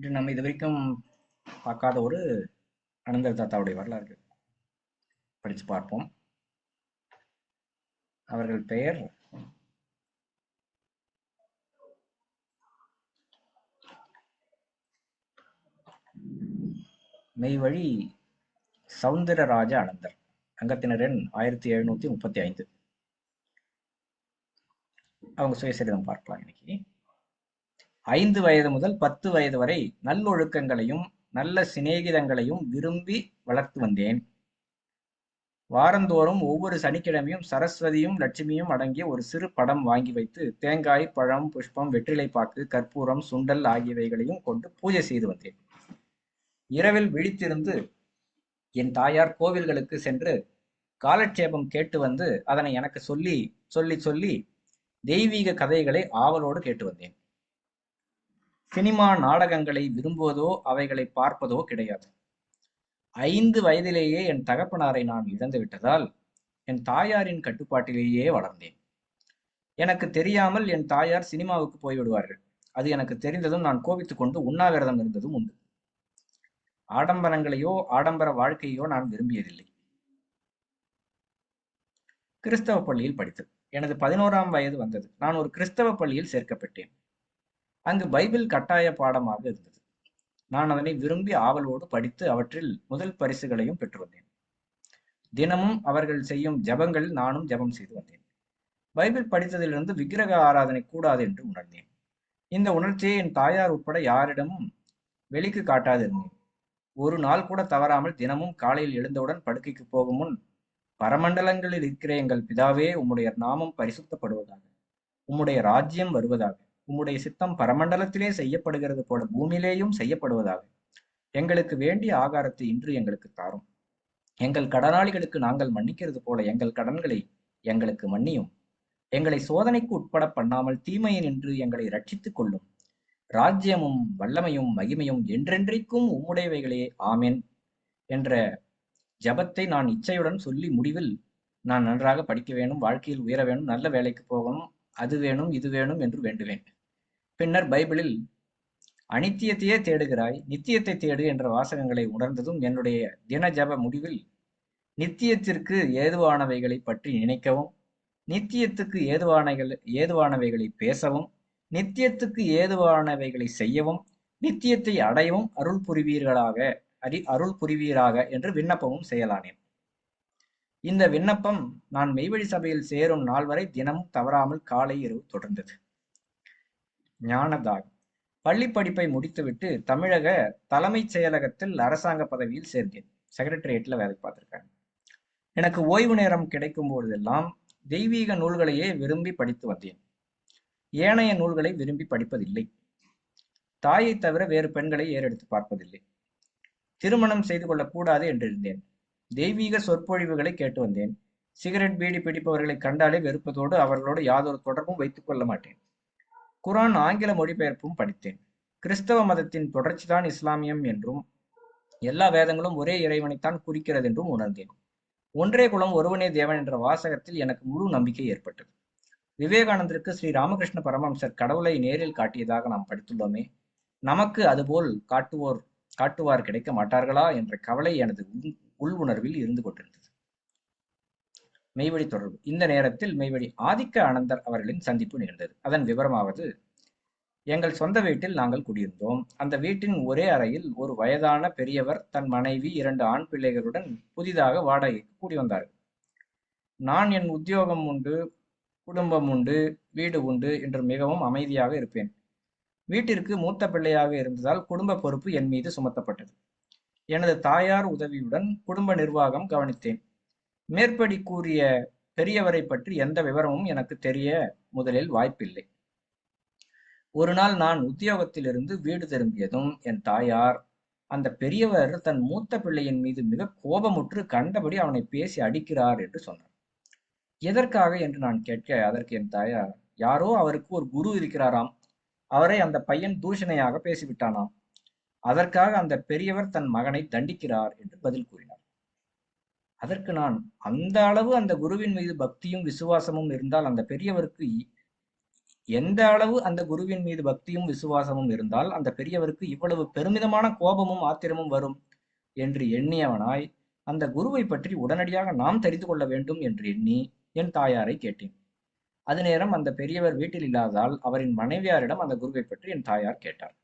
இன்று நம்ம இது வரைக்கும் பார்க்காத ஒரு அனந்தர் தாத்தாவுடைய வரலாறு. படித்து பார்ப்போம். அவர்கள் பெயர்? மெய்வழி சவுந்தரராஜ அனந்தர் அங்கத்தினரின் ஆயிரத்தி எழுநூத்தி முப்பத்தி ஐந்து. அவங்க சுயசரிதம் பார்க்கலாம் இன்னைக்கு. ஐந்து வயது முதல் பத்து வயது வரை நல்லொழுக்கங்களையும் நல்ல சிநேகிதங்களையும் விரும்பி வளர்த்து வந்தேன். வாரந்தோறும் ஒவ்வொரு சனிக்கிழமையும் சரஸ்வதியும் லட்சுமியும் அடங்கிய ஒரு சிறு படம் வாங்கி வைத்து தேங்காய் பழம் புஷ்பம் வெற்றிலைப்பாக்கு கற்பூரம் சுண்டல் ஆகியவைகளையும் கொண்டு பூஜை செய்து வந்தேன். இரவில் விழித்திருந்து என் தாயார் கோவில்களுக்கு சென்று காலட்சேபம் கேட்டு வந்து அதனை எனக்கு சொல்லி சொல்லி சொல்லி தெய்வீக கதைகளை ஆவலோடு கேட்டு வந்தேன். சினிமா நாடகங்களை விரும்புவதோ அவைகளை பார்ப்பதோ கிடையாது. ஐந்து வயதிலேயே என் தகப்பனாரை நான் இழந்து விட்டதால் என் தாயாரின் கட்டுப்பாட்டிலேயே வளர்ந்தேன். எனக்கு தெரியாமல் என் தாயார் சினிமாவுக்கு போய்விடுவார்கள். அது எனக்கு தெரிந்ததும் நான் கோபித்துக் கொண்டு உண்ணாவிரதம் இருந்ததும் உண்டு. ஆடம்பரங்களையோ ஆடம்பர வாழ்க்கையோ நான் விரும்பியதில்லை. கிறிஸ்தவ பள்ளியில் படித்தது எனது பதினோராம் வயது வந்தது. நான் ஒரு கிறிஸ்தவ பள்ளியில் சேர்க்கப்பட்டேன். அங்கு பைபிள் கட்டாய பாடமாக இருந்தது. நான் அதனை விரும்பி ஆவலோடு படித்து அவற்றில் முதல் பரிசுகளையும் பெற்று வந்தேன். தினமும் அவர்கள் செய்யும் ஜபங்களில் நானும் ஜபம் செய்து வந்தேன். பைபிள் படித்ததிலிருந்து விக்கிரக ஆராதனை கூடாது என்று உணர்ந்தேன். இந்த உணர்ச்சியை என் தாயார் உட்பட யாரிடமும் வெளிக்கு காட்டாதிருந்தேன் ஒரு நாள் கூட தவறாமல் தினமும் காலையில் எழுந்தவுடன் படுக்கைக்கு போகும் முன் பரமண்டலங்களில் இருக்கிற எங்கள் பிதாவே உம்முடைய நாமம் பரிசுத்தப்படுவதாக உம்முடைய ராஜ்யம் வருவதாக உம்முடைய சித்தம் பரமண்டலத்திலே செய்யப்படுகிறது போல பூமியிலேயும் செய்யப்படுவதாக. எங்களுக்கு வேண்டிய ஆகாரத்தை இன்று எங்களுக்கு தாரும். எங்கள் கடனாளிகளுக்கு நாங்கள் மன்னிக்கிறது போல எங்கள் கடன்களை எங்களுக்கு மன்னியும். எங்களை சோதனைக்கு உட்பட பண்ணாமல் தீமையை நின்று எங்களை ரட்சித்துக் கொள்ளும். ராஜ்யமும் வல்லமையும் மகிமையும் என்றென்றைக்கும் உம்முடையவைகளே. ஆமேன். என்ற ஜபத்தை நான் இச்சையுடன் சொல்லி முடிவில் நான் நன்றாக படிக்க வேணும் வாழ்க்கையில் உயர வேணும் நல்ல வேலைக்கு போகணும் அது வேணும் இது வேணும் என்று வேண்டுவேன். பின்னர் பைபிளில் அனித்தியத்தையே தேடுகிறாய் நித்தியத்தை தேடு என்ற வாசகங்களை உணர்ந்ததும் என்னுடைய தின ஜப முடிவில் நித்தியத்திற்கு ஏதுவானவைகளை பற்றி நினைக்கவும் நித்தியத்துக்கு ஏதுவானகள் ஏதுவானவைகளை பேசவும் நித்தியத்துக்கு ஏதுவானவைகளை செய்யவும் நித்தியத்தை அடையவும் அருள் புரிவீர்களாக அரி அருள் புரிவீராக என்று விண்ணப்பமும் செய்யலானேன். இந்த விண்ணப்பம் நான் மெய்வழி சபையில் சேரும் நாள் வரை தினமும் தவறாமல் காலை இரவு தொடர்ந்தது. ஞானதாகம் பள்ளி படிப்பை முடித்துவிட்டு தமிழக தலைமைச் செயலகத்தில் அரசாங்க பதவியில் சேர்ந்தேன். செக்ரட்டரியேட்ல வேலை பார்த்திருக்காங்க எனக்கு ஓய்வு நேரம் கிடைக்கும் பொழுதெல்லாம் தெய்வீக நூல்களையே விரும்பி படித்து வந்தேன். ஏனைய நூல்களை விரும்பி படிப்பதில்லை. தாயை தவிர வேறு பெண்களை ஏறெடுத்து பார்ப்பதில்லை. திருமணம் செய்து கொள்ளக்கூடாது என்றிருந்தேன். தெய்வீக சொற்பொழிவுகளை கேட்டு வந்தேன். சிகரெட் பீடி பிடிப்பவர்களை கண்டாலே வெறுப்பதோடு அவர்களோடு யாதொரு தொடர்பும் வைத்துக் கொள்ள மாட்டேன். குரான் ஆங்கில மொழிபெயர்ப்பும் படித்தேன். கிறிஸ்தவ மதத்தின் தொடர்ச்சிதான் இஸ்லாமியம் என்றும் எல்லா வேதங்களும் ஒரே இறைவனைத்தான் குறிக்கிறது என்றும் உணர்ந்தேன். ஒன்றே குலம் ஒருவனே தேவன் என்ற வாசகத்தில் எனக்கு முழு நம்பிக்கை ஏற்பட்டது. விவேகானந்தருக்கு ஸ்ரீ ராமகிருஷ்ண பரமம்சர் கடவுளை நேரில் காட்டியதாக நாம் படித்துள்ளோமே நமக்கு அதுபோல் காட்டுவோர் காட்டுவார் கிடைக்க மாட்டார்களா என்ற கவலை எனது உள் உணர்வில் இருந்து கொண்டிருந்தது. மெய்வழி தொடர்பு. இந்த நேரத்தில் மெய்வழி ஆதிக்க ஆனந்தர் அவர்களின் சந்திப்பு நிகழ்ந்தது. அதன் விவரமாவது எங்கள் சொந்த வீட்டில் நாங்கள் குடியிருந்தோம். அந்த வீட்டின் ஒரே அறையில் ஒரு வயதான பெரியவர் தன் மனைவி இரண்டு ஆண் பிள்ளைகளுடன் புதிதாக வாடகைக்கு கூடி வந்தார். நான் என் உத்தியோகம் உண்டு குடும்பம் உண்டு வீடு உண்டு என்று மிகவும் அமைதியாக இருப்பேன். வீட்டிற்கு மூத்த பிள்ளையாக இருந்ததால் குடும்ப பொறுப்பு என் மீது சுமத்தப்பட்டது. எனது தாயார் உதவியுடன் குடும்ப நிர்வாகம் கவனித்தேன். மேற்படி கூறிய பெரியவரை பற்றி எந்த விவரமும் எனக்கு தெரிய முதலில் வாய்ப்பில்லை. ஒரு நாள் நான் உத்தியோகத்திலிருந்து வீடு திரும்பியதும் என் தாயார் அந்த பெரியவர் தன் மூத்த பிள்ளையின் மீது மிக கோபமுற்று கண்டபடி அவனை பேசி அடிக்கிறார் என்று சொன்னார். எதற்காக என்று நான் கேட்க அதற்கு என் தாயார் யாரோ அவருக்கு ஒரு குரு இருக்கிறாராம். அவரை அந்த பையன் தூஷணையாக பேசிவிட்டானாம். அதற்காக அந்த பெரியவர் தன் மகனை தண்டிக்கிறார் என்று பதில் கூறினார். அதற்கு நான் அந்த அளவு அந்த குருவின் மீது பக்தியும் விசுவாசமும் இருந்தால் அந்த பெரியவருக்கு எந்த அளவு அந்த குருவின் மீது பக்தியும் விசுவாசமும் இருந்தால் அந்த பெரியவருக்கு இவ்வளவு பெருமிதமான கோபமும் ஆத்திரமும் வரும் என்று எண்ணியவனாய் அந்த குருவை பற்றி உடனடியாக நாம் தெரிந்து கொள்ள வேண்டும் என்று எண்ணி என் தாயாரை கேட்டேன். அது நேரம் அந்த பெரியவர் வீட்டில் இல்லாததால் அவரின் மனைவியாரிடம் அந்த குருவை பற்றி என் தாயார் கேட்டார்.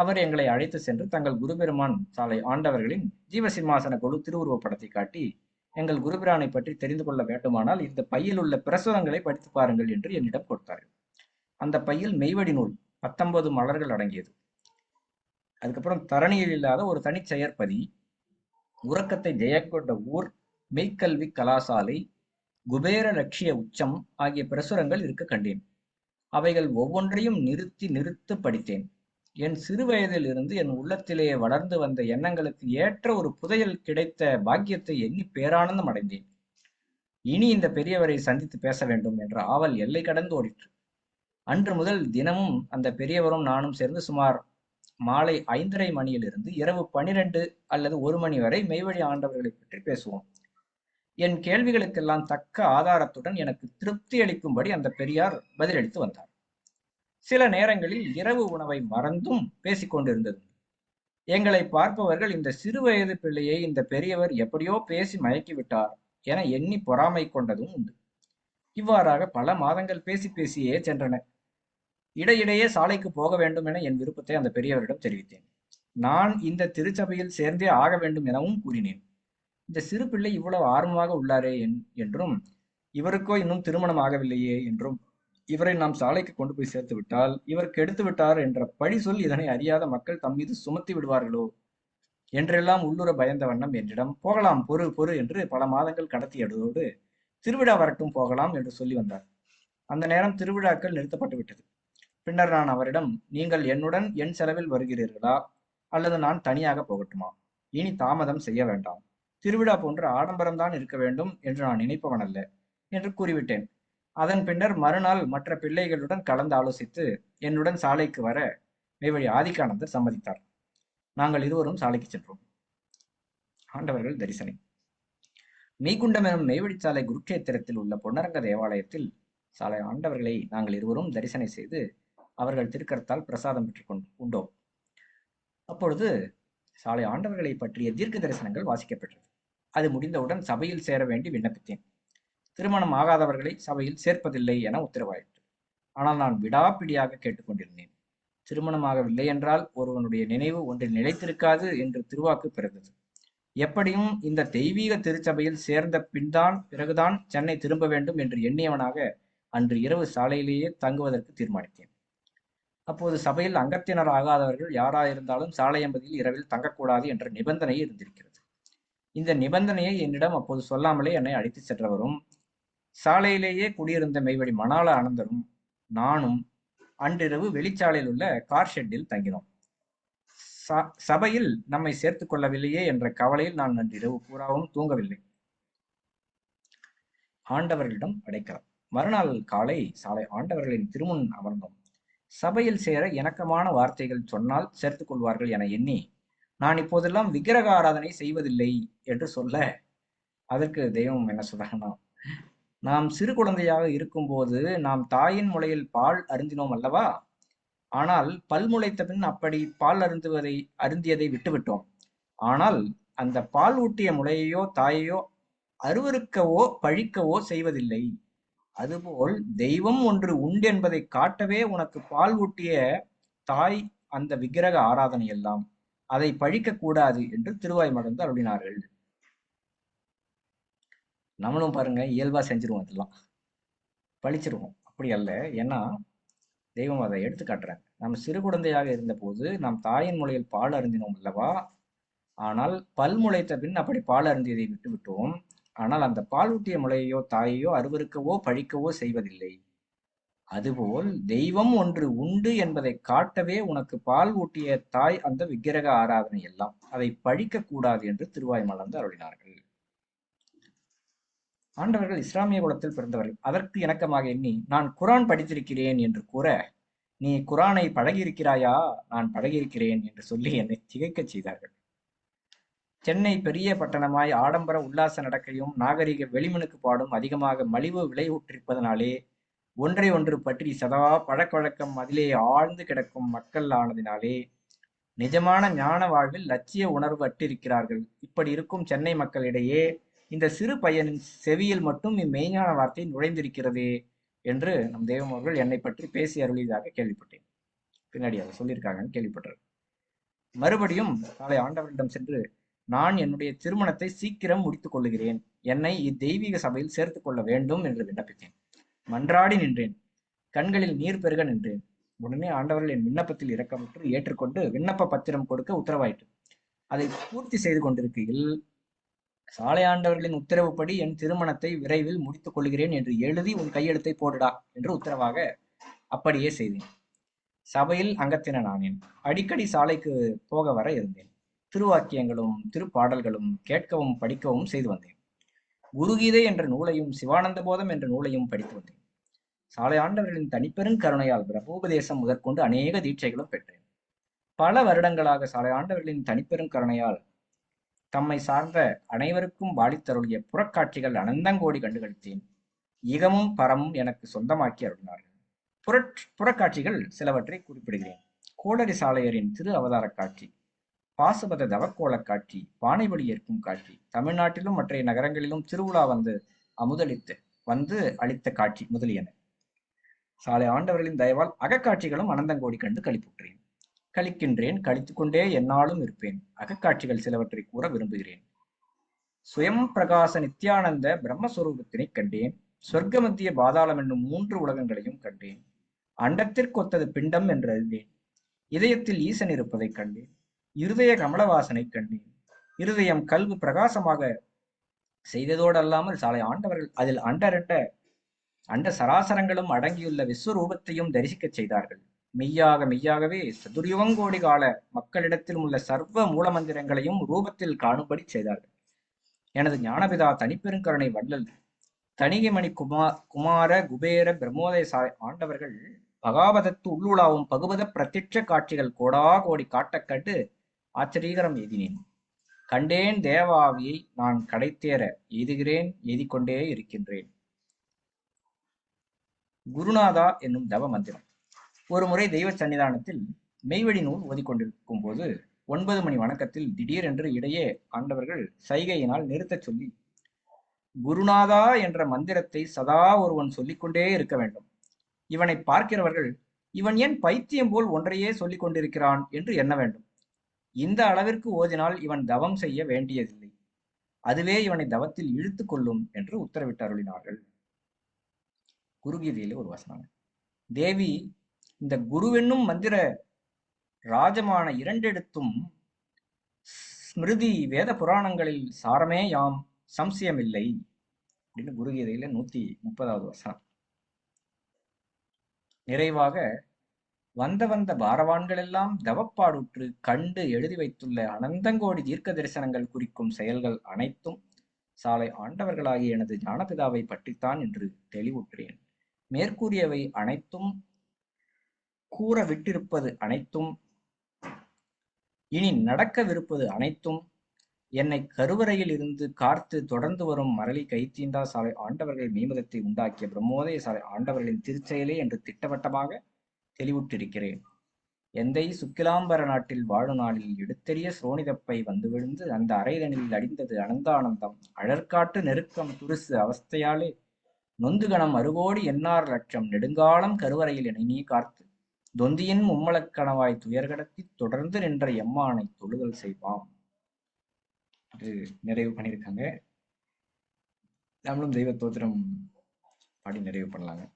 அவர் எங்களை அழைத்து சென்று தங்கள் குருபெருமான் சாலை ஆண்டவர்களின் ஜீவசிம்மாசன குழு திருவுருவப் படத்தை காட்டி எங்கள் குருபிரானை பற்றி தெரிந்து கொள்ள வேண்டுமானால் இந்த பையில் உள்ள பிரசுரங்களை படித்து பாருங்கள் என்று என்னிடம் கொடுத்தார்கள் அந்த பையில் மெய்வடி நூல் பத்தொன்பது மலர்கள் அடங்கியது. அதுக்கப்புறம் தரணியில் இல்லாத ஒரு தனிச்செயற்பதி உறக்கத்தை ஜெயக்கொண்ட ஊர் மெய்க்கல்வி கலாசாலை குபேர லட்சிய உச்சம் ஆகிய பிரசுரங்கள் இருக்க கண்டேன். அவைகள் ஒவ்வொன்றையும் நிறுத்தி நிறுத்து படித்தேன். என் சிறு வயதில் இருந்து என் உள்ளத்திலே வளர்ந்து வந்த எண்ணங்களுக்கு ஏற்ற ஒரு புதையல் கிடைத்த பாக்கியத்தை எண்ணி பேரானந்தம் அடைந்தேன். இனி இந்த பெரியவரை சந்தித்து பேச வேண்டும் என்ற ஆவல் எல்லை கடந்து ஓடிற்று. அன்று முதல் தினமும் அந்த பெரியவரும் நானும் சேர்ந்து சுமார் மாலை ஐந்தரை மணியிலிருந்து இரவு பனிரெண்டு அல்லது ஒரு மணி வரை மெய்வழி ஆண்டவர்களை பற்றி பேசுவோம். என் கேள்விகளுக்கெல்லாம் தக்க ஆதாரத்துடன் எனக்கு திருப்தி அளிக்கும்படி அந்த பெரியார் பதிலளித்து வந்தார். சில நேரங்களில் இரவு உணவை மறந்தும் பேசிக் கொண்டிருந்தது எங்களை பார்ப்பவர்கள் இந்த சிறு வயது பிள்ளையை இந்த பெரியவர் எப்படியோ பேசி மயக்கிவிட்டார் என எண்ணி பொறாமை கொண்டதும் உண்டு. இவ்வாறாக பல மாதங்கள் பேசி பேசியே சென்றன. இடையிடையே சாலைக்கு போக வேண்டும் என என் விருப்பத்தை அந்த பெரியவரிடம் தெரிவித்தேன். நான் இந்த திருச்சபையில் சேர்ந்தே ஆக வேண்டும் எனவும் கூறினேன். இந்த சிறு பிள்ளை இவ்வளவு ஆர்வமாக உள்ளாரே என்றும் இவருக்கோ இன்னும் திருமணம் ஆகவில்லையே என்றும் இவரை நாம் சாலைக்கு கொண்டு போய் சேர்த்து விட்டால் இவர் கெடுத்து விட்டார் என்ற பழி சொல் இதனை அறியாத மக்கள் தம் மீது சுமத்தி விடுவார்களோ? என்றெல்லாம் உள்ளுர பயந்த வண்ணம் என்றிடம் போகலாம் பொறு பொறு என்று பல மாதங்கள் கடத்தியதோடு திருவிழா வரட்டும் போகலாம் என்று சொல்லி வந்தார். அந்த நேரம் திருவிழாக்கள் நிறுத்தப்பட்டு விட்டது. பின்னர் நான் அவரிடம் நீங்கள் என்னுடன் என் செலவில் வருகிறீர்களா? அல்லது நான் தனியாக போகட்டுமா? இனி தாமதம் செய்ய வேண்டாம். திருவிழா போன்ற ஆடம்பரம்தான் இருக்க வேண்டும் என்று நான் நினைப்பவன் அல்ல என்று கூறிவிட்டேன். அதன் பின்னர் மறுநாள் மற்ற பிள்ளைகளுடன் கலந்து ஆலோசித்து என்னுடன் சாலைக்கு வர மேவழி ஆதிக்கானந்தர் சம்மதித்தார். நாங்கள் இருவரும் சாலைக்கு சென்றோம். ஆண்டவர்கள் தரிசனை மெய்குண்டம் எனும் மெய்வழிச்சாலை குருக்ஷேத்திரத்தில் உள்ள பொன்னரங்க தேவாலயத்தில் சாலை ஆண்டவர்களை நாங்கள் இருவரும் தரிசனை செய்து அவர்கள் திருக்கரத்தால் பிரசாதம் பெற்றுக்கொண்டு உண்டோம். அப்பொழுது சாலை ஆண்டவர்களை பற்றிய தீர்க்க தரிசனங்கள் வாசிக்கப்பட்டது அது முடிந்தவுடன் சபையில் சேர வேண்டி விண்ணப்பித்தேன். திருமணம் ஆகாதவர்களை சபையில் சேர்ப்பதில்லை என உத்தரவாயிற்று. ஆனால் நான் விடாப்பிடியாக கேட்டுக்கொண்டிருந்தேன். திருமணமாகவில்லை என்றால் ஒருவனுடைய நினைவு ஒன்றில் நிலைத்திருக்காது என்று திருவாக்கு பிறந்தது. எப்படியும் இந்த தெய்வீக திருச்சபையில் சேர்ந்த பின்தான் பிறகுதான் சென்னை திரும்ப வேண்டும் என்று எண்ணியவனாக அன்று இரவு சாலையிலேயே தங்குவதற்கு தீர்மானித்தேன். அப்போது சபையில் அங்கத்தினர் ஆகாதவர்கள் யாராயிருந்தாலும் சாலையம்பதியில் இரவில் தங்கக்கூடாது என்ற நிபந்தனை இருந்திருக்கிறது. இந்த நிபந்தனையை என்னிடம் அப்போது சொல்லாமலே என்னை அழைத்து சென்றவரும் சாலையிலேயே குடியிருந்த மெய்வழி மணால ஆனந்தரும் நானும் அன்றிரவு வெளிச்சாலையில் உள்ள கார் ஷெட்டில் தங்கினோம். சபையில் நம்மை சேர்த்து கொள்ளவில்லையே என்ற கவலையில் நான் அன்றிரவு பூராவும் தூங்கவில்லை. ஆண்டவர்களிடம் அடைக்கலாம். மறுநாள் காலை சாலை ஆண்டவர்களின் திருமுன் அமர்ந்தோம். சபையில் சேர இணக்கமான வார்த்தைகள் சொன்னால் சேர்த்துக் கொள்வார்கள் என எண்ணி நான் இப்போதெல்லாம் விக்கிரக ஆராதனை செய்வதில்லை என்று சொல்ல அதற்கு தெய்வம் என்ன சொல்றாங்கன்னா நாம் சிறு குழந்தையாக இருக்கும்போது நாம் தாயின் முளையில் பால் அருந்தினோம் அல்லவா? ஆனால் பல் முளைத்த பின் அப்படி பால் அருந்துவதை அருந்தியதை விட்டுவிட்டோம். ஆனால் அந்த பால் ஊட்டிய முளையையோ தாயையோ அருவருக்கவோ பழிக்கவோ செய்வதில்லை. அதுபோல் தெய்வம் ஒன்று உண்டு என்பதை காட்டவே உனக்கு பால் ஊட்டிய தாய் அந்த விக்கிரக ஆராதனை எல்லாம் அதை பழிக்க கூடாது என்று திருவாய் மடந்து அருளினார்கள். நம்மளும் பாருங்க இயல்பா செஞ்சிருவோம் அதெல்லாம். பழிச்சிருவோம். அப்படி அல்ல. ஏன்னா தெய்வம் அதை எடுத்து காட்டுறாங்க. நம்ம சிறு குழந்தையாக இருந்தபோது நாம் தாயின் மொழியில் பால் அருந்தினோம் அல்லவா? ஆனால் பல் முளைத்த பின் அப்படி பால் அருந்தியதை விட்டு விட்டோம். ஆனால் அந்த பால் ஊட்டிய முளையோ தாயையோ அருவருக்கவோ பழிக்கவோ செய்வதில்லை. அதுபோல் தெய்வம் ஒன்று உண்டு என்பதை காட்டவே உனக்கு பால் ஊட்டிய தாய் அந்த விக்கிரக ஆராதனை எல்லாம். அதை பழிக்க கூடாது என்று திருவாய் மலர்ந்து அருளினார்கள். ஆண்டவர்கள் இஸ்லாமிய குலத்தில் பிறந்தவர்கள். அதற்கு இணக்கமாக எண்ணி நான் குரான் படித்திருக்கிறேன் என்று கூற நீ குரானை பழகியிருக்கிறாயா? நான் பழகியிருக்கிறேன் என்று சொல்லி என்னை திகைக்கச் செய்தார்கள். சென்னை பெரிய பட்டணமாய் ஆடம்பர உல்லாச நடக்கையும் நாகரிக வெளிமனுக்கு பாடும் அதிகமாக மலிவு விளைவுற்றிருப்பதனாலே ஒன்றை ஒன்று பற்றி சதா பழக்கவழக்கம் அதிலே ஆழ்ந்து கிடக்கும் மக்கள் ஆனதினாலே நிஜமான ஞான வாழ்வில் லட்சிய உணர்வு அற்றிருக்கிறார்கள் இப்படி இருக்கும் சென்னை மக்களிடையே இந்த சிறு பையனின் செவியில் மட்டும் இம்மெய்ஞான வார்த்தை நுழைந்திருக்கிறதே என்று நம் தெய்வம் அவர்கள் என்னை பற்றி பேசி அருளியதாக கேள்விப்பட்டேன். பின்னாடி அதை சொல்லியிருக்காங்கன்னு கேள்விப்பட்டார் மறுபடியும் நாளை ஆண்டவரிடம் சென்று நான் என்னுடைய திருமணத்தை சீக்கிரம் முடித்துக் கொள்ளுகிறேன். என்னை இத்தெய்வீக சபையில் சேர்த்துக் கொள்ள வேண்டும் என்று விண்ணப்பித்தேன். மன்றாடி நின்றேன். கண்களில் நீர் பெருக நின்றேன். உடனே ஆண்டவர்கள் என் விண்ணப்பத்தில் இறக்கப்பட்டு ஏற்றுக்கொண்டு விண்ணப்ப பத்திரம் கொடுக்க உத்தரவாயிட்டு அதை பூர்த்தி செய்து கொண்டிருக்கையில் சாலை ஆண்டவர்களின் உத்தரவுப்படி என் திருமணத்தை விரைவில் முடித்துக் கொள்கிறேன் என்று எழுதி உன் கையெழுத்தை போடுடா என்று உத்தரவாக அப்படியே செய்தேன். சபையில் அங்கத்தினனானேன் அடிக்கடி சாலைக்கு போக வர இருந்தேன். திருவாக்கியங்களும் திருப்பாடல்களும் கேட்கவும் படிக்கவும் செய்து வந்தேன். குருகீதை என்ற நூலையும் சிவானந்த போதம் என்ற நூலையும் படித்து வந்தேன். சாலை ஆண்டவர்களின் தனிப்பெரும் கருணையால் பிரம்மோபதேசம் முதற்கொண்டு அநேக தீட்சைகளும் பெற்றேன். பல வருடங்களாக சாலை ஆண்டவர்களின் தனிப்பெரும் கருணையால் தம்மை சார்ந்த அனைவருக்கும் வாழித்தருளிய புறக்காட்சிகள் அனந்தங்கோடி கண்டுகளித்தேன். இகமும் பரமும் எனக்கு சொந்தமாக்கி அருளினார்கள். புறட் புறக்காட்சிகள் சிலவற்றை குறிப்பிடுகிறேன். கோடரி சாலையரின் திரு அவதார காட்சி பாசுபத தவக்கோலக் காட்சி பானைவழி ஏற்கும் காட்சி தமிழ்நாட்டிலும் மற்ற நகரங்களிலும் திருவிழா வந்து அமுதளித்து வந்து அளித்த காட்சி முதலியன. சாலை ஆண்டவர்களின் தயவால் அகக்காட்சிகளும் அனந்தங்கோடி கண்டு கழிப்புற்றேன் கழிக்கின்றேன் கழித்துக் கொண்டே என்னாலும் இருப்பேன். அகக்காட்சிகள் சிலவற்றை கூற விரும்புகிறேன். சுயம் பிரகாச நித்யானந்த பிரம்மஸ்வரூபத்தினை கண்டேன். சொர்க்க மத்திய பாதாளம் என்னும் மூன்று உலகங்களையும் கண்டேன். அண்டத்திற்கொத்தது பிண்டம் என்று அறிந்தேன் இதயத்தில் ஈசன் இருப்பதைக் கண்டேன். இருதய கமலவாசனை கண்டேன். இருதயம் கல்வி பிரகாசமாக செய்ததோடு அல்லாமல் சாலை ஆண்டவர்கள் அதில் அண்டரண்ட அண்ட சராசரங்களும் அடங்கியுள்ள விஸ்வரூபத்தையும் தரிசிக்கச் செய்தார்கள். மெய்யாக மெய்யாகவே சதுர்யுகங்கோடி கால மக்களிடத்தில் உள்ள சர்வ மூலமந்திரங்களையும் ரூபத்தில் காணும்படி செய்தார்கள் எனது ஞானபிதா தனிப்பெருங்கருணை வள்ளல் தணிகைமணி குமா குமார குபேர பிரம்மோதய சாலை ஆண்டவர்கள் பகாபதத்து உள்ளுலாவும் பகுபத பிரத்யட்ச காட்சிகள் கோடா கோடி காட்டக் கண்டு ஆச்சரியகரம் எதினேன் கண்டேன் தேவாவியை நான் கடைத்தேற எய்துகிறேன் எய்திக்கொண்டே இருக்கின்றேன். குருநாதா என்னும் தவ மந்திரம் ஒரு முறை தெய்வ சன்னிதானத்தில் மெய்வழி நூல் ஓதிக்கொண்டிருக்கும் போது ஒன்பது மணி வணக்கத்தில் திடீரென்று இடையே ஆண்டவர்கள் சைகையினால் நிறுத்தச் சொல்லி குருநாதா என்ற மந்திரத்தை சதா ஒருவன் சொல்லிக்கொண்டே இருக்க வேண்டும். இவனை பார்க்கிறவர்கள் இவன் ஏன் பைத்தியம் போல் ஒன்றையே சொல்லிக் கொண்டிருக்கிறான் என்று எண்ண வேண்டும். இந்த அளவிற்கு ஓதினால் இவன் தவம் செய்ய வேண்டியதில்லை. அதுவே இவனை தவத்தில் இழுத்து கொள்ளும் என்று உத்தரவிட்டு அருளினார்கள். குருகீதியிலே ஒரு வசனம். தேவி இந்த குருவென்னும் மந்திர ராஜமான இரண்டெடுத்தும் ஸ்மிருதி வேத புராணங்களில் சாரமே யாம் சம்சயமில்லை. அப்படின்னு குருகீதையில நூத்தி முப்பதாவது வசனம். நிறைவாக வந்த வந்த பாரவான்கள் எல்லாம் தவப்பாடுற்று கண்டு எழுதி வைத்துள்ள அனந்தங்கோடி தீர்க்க தரிசனங்கள் குறிக்கும் செயல்கள் அனைத்தும் சாலை ஆண்டவர்களாகிய எனது ஞானபிதாவை பற்றித்தான் என்று தெளிவுற்றேன். மேற்கூறியவை அனைத்தும் கூற விட்டிருப்பது அனைத்தும். இனி நடக்கவிருப்பது அனைத்தும். என்னை கருவறையில் இருந்து காத்து தொடர்ந்து வரும் மரளி கைத்தீண்டா சாலை ஆண்டவர்கள் மீமதத்தை உண்டாக்கிய பிரம்மோதய சாலை ஆண்டவர்களின் திருச்செயலே என்று திட்டவட்டமாக தெளிவுற்றிருக்கிறேன். எந்தை சுக்கிலாம்பர நாட்டில் வாழும் நாளில் எடுத்தெறிய சோனிதப்பை வந்து விழுந்து அந்த அரைதனில் அடிந்தது அனந்தானந்தம். அழற்காட்டு நெருக்கம் துருசு அவஸ்தையாலே நொந்துகணம் அறுகோடி எண்ணாறு லட்சம் நெடுங்காலம் கருவறையில் என நீ காத்து. தொந்தியின் மும்மலக் கணவாய் துயர்கடத்தி தொடர்ந்து நின்ற எம்மானை தொழுதல் செய்வாம். இது நிறைவு பண்ணியிருக்காங்க. நம்மளும் தெய்வ தோத்திரம் பாடி நிறைவு பண்ணலாங்க.